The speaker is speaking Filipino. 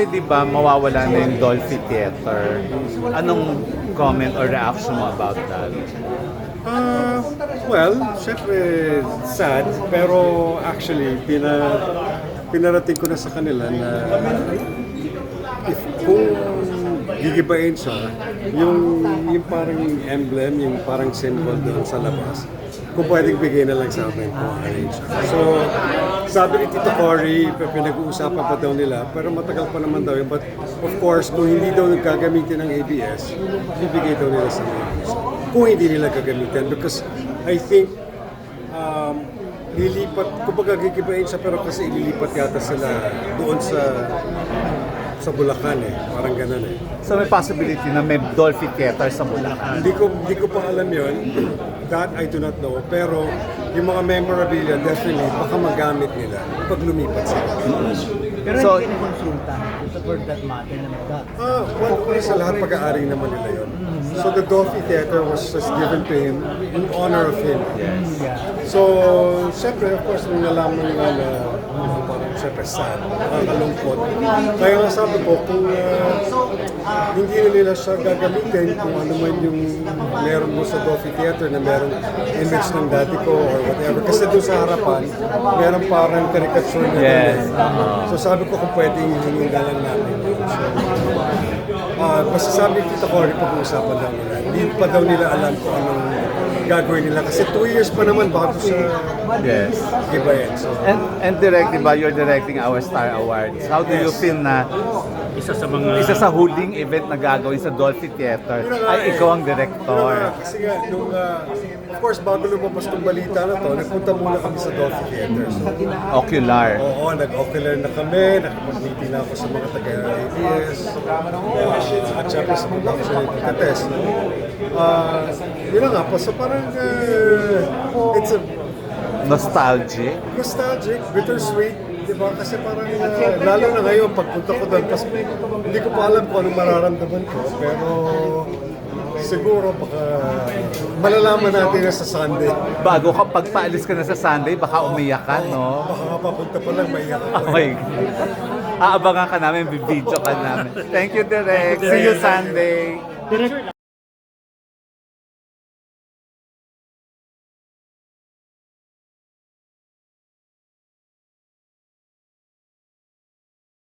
Di ba mawawala na yung Dolphy Theater? Anong comment or reaction mo about that? Ah, well, syempre sad, pero actually pina pinarating ko na sa kanila na if kung gigibain siya, yung, yung parang emblem, yung parang symbol doon sa labas, kung pwedeng bigay na lang sa amin kung ano. So, sabi ni Tito Cory, pinag-uusapan pa daw nila, pero matagal pa naman daw yun. But of course, kung hindi daw gagamitin ng ABS, bibigay daw nila sa ABS. Kung hindi nila gagamitin, because I think um, lilipat, kumbaga gigibain siya pero kasi ililipat yata sila doon sa sa Bulacan eh. Parang ganun eh. So may possibility na may Dolphy Theater sa Bulacan. Hindi ko hindi ko pa alam 'yon. That I do not know. Pero yung mga memorabilia definitely baka magamit nila pag lumipat sila. Pero So- hindi kinakonsulta for that matter na mag Ah, well, well, sa lahat pag-aari naman nila yon. So the Dolphy Theater was just given to him in honor of him. Yes. Yeah. So, siyempre, of course, nung nalaman nila na uh, siyempre sad, nakakalungkot. Kaya nga sabi ko, kung uh, hindi na nila siya gagamitin, kung ano man yung meron mo sa Dolphy Theater na merong image ng daddy ko or whatever. Kasi doon sa harapan, meron parang caricature na Yes. doon eh. So sabi ko kung pwedeng hingin na lang namin. So, Ah, basta sabi Tita Cory, pag-uusapan daw nila. Hindi pa daw nila alam kung anong gagawin nila. Kasi two years pa naman bago sa Yes. iba yan. So, And, and direct, di ba, you're directing our Star Awards. How do you Yes. feel na Isa sa mga isa sa huling event na gagawin sa Dolphy Theater ay eh. ikaw ang Yun na director? kasi nga, nung, ah, of course, bago lumabas tong balita na to, nagpunta muna kami sa Dolphy Theater. So, Ocular. oo, nag-ocular na kami, nakapag-meeting na ako sa mga taga-ABS, uh, at syempre sa mga ako sa Tekates. Uh, yun na nga po, so parang, uh, it's a Nostalgic. nostalgic, bittersweet, di ba? Kasi parang, uh, lalo na ngayon, pagpunta ko doon, tapos hindi ko pa alam kung anong mararamdaman ko, pero siguro baka malalaman natin na sa Sunday. Bago ka pagpaalis ka na sa Sunday, baka umiyak ka, no? Baka nga papunta pa lang maiyak ako. Oh my God. Aabangan ka namin, bibidyo ka namin. Thank you, Direk. See you Sunday. Direct,